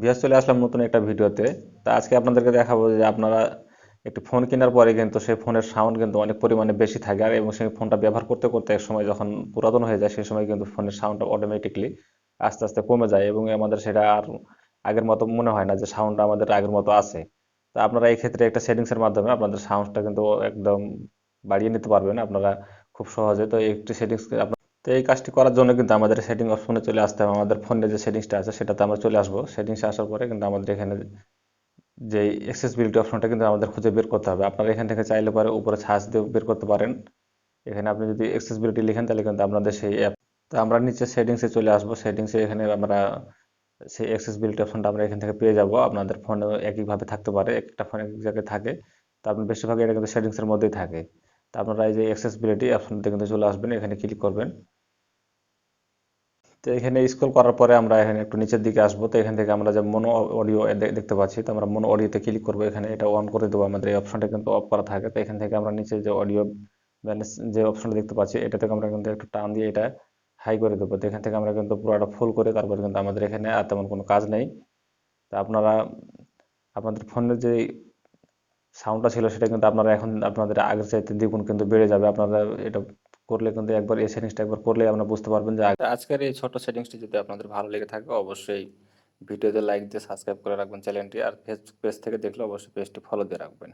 Viewers চলে আসলাম নতুন একটা ভিডিওতে। তা আজকে আপনাদেরকে দেখাবো যে আপনারা একটি ফোন কেনার পরে কিন্তু সেই ফোনের সাউন্ড কিন্তু অনেক পরিমাণে বেশি থাকে। আর এবং সেই ফোনটা ব্যবহার করতে করতে এক সময় যখন পুরাতন হয়ে যায়, সেই সময় কিন্তু ফোনের সাউন্ডটা অটোমেটিকলি আস্তে আস্তে কমে যায় এবং আমাদের সেটা আর আগের মতো মনে হয় না যে সাউন্ডটা আমাদের আগের মতো আছে। তা আপনারা এই ক্ষেত্রে একটা সেটিংসের মাধ্যমে আপনাদের সাউন্ডটা কিন্তু একদম বাড়িয়ে নিতে পারবেন। আপনারা খুব সহজে তো একটি সেটিংস তো এই কাজটি করার জন্য কিন্তু আমাদের সেটিং অপশনে চলে আসতে হবে। আমাদের ফোনে যে সেটিংসটা আছে, সেটাতে আমরা চলে আসব। সেটিংসে আসার পরে কিন্তু আমাদের এখানে যে অ্যাক্সেসিবিলিটি অপশনটা কিন্তু আমাদের খুঁজে বের করতে হবে। আপনারা এখান থেকে চাইলে পরে উপরে সার্চ দিয়ে বের করতে পারেন। এখানে আপনি যদি অ্যাক্সেসিবিলিটি লিখেন, তাহলে কিন্তু আপনাদের সেই অ্যাপ তো আমরা নিচে সেটিংসে চলে আসব। সেটিংসে এখানে আমরা সেই অ্যাক্সেসিবিলিটি অপশনটা আমরা এখান থেকে পেয়ে যাব। আপনাদের ফোনে একইভাবে থাকতে পারে। একটা ফোন এক জায়গায় থাকে। তো আপনার বেশিরভাগ এটা কিন্তু সেটিংসের মধ্যেই থাকে। তো আপনারা এই যে অ্যাক্সেসিবিলিটি অপশনটা কিন্তু চলে আসবেন। এখানে ক্লিক করবেন। তো এখানে স্ক্রল করার পরে আমরা এখানে একটু নিচের দিকে আসব। তো এখান থেকে আমরা যে মনো অডিও দেখতে পাচ্ছি, তো আমরা মনো অডিওতে ক্লিক করব। এখানে এটা অন করে দেবো আমাদের, এই অপশনটা কিন্তু অফ করা থাকে। তো এখান থেকে আমরা নিচে যে অডিও ব্যালেন্স, যে অপশনটা দেখতে পাচ্ছি, এটা থেকে আমরা কিন্তু একটু টান দিয়ে এটা হাই করে দেবো। তো এখান থেকে আমরা কিন্তু পুরোটা ফুল করে তারপরে কিন্তু আমাদের এখানে আর তেমন কোনো কাজ নেই। তা আপনারা, আপনাদের ফোনের যে সাউন্ডটা ছিল সেটা কিন্তু আপনারা এখন, আপনাদের আগের চাইতে দ্বিগুণ কিন্তু বেড়ে যাবে। আপনারা এটা করলে কিন্তু একবার এই সেটিংসটা একবার করলে আপনারা বুঝতে পারবেন যে আজকের এই ছোট সেটিংসটি যদি আপনাদের ভালো লেগে থাকে, অবশ্যই ভিডিওতে লাইক দিয়ে সাবস্ক্রাইব করে রাখবেন চ্যানেলটি। আর ফেসবুক পেজ থেকে দেখলে অবশ্যই পেজটি ফলো দিয়ে রাখবেন।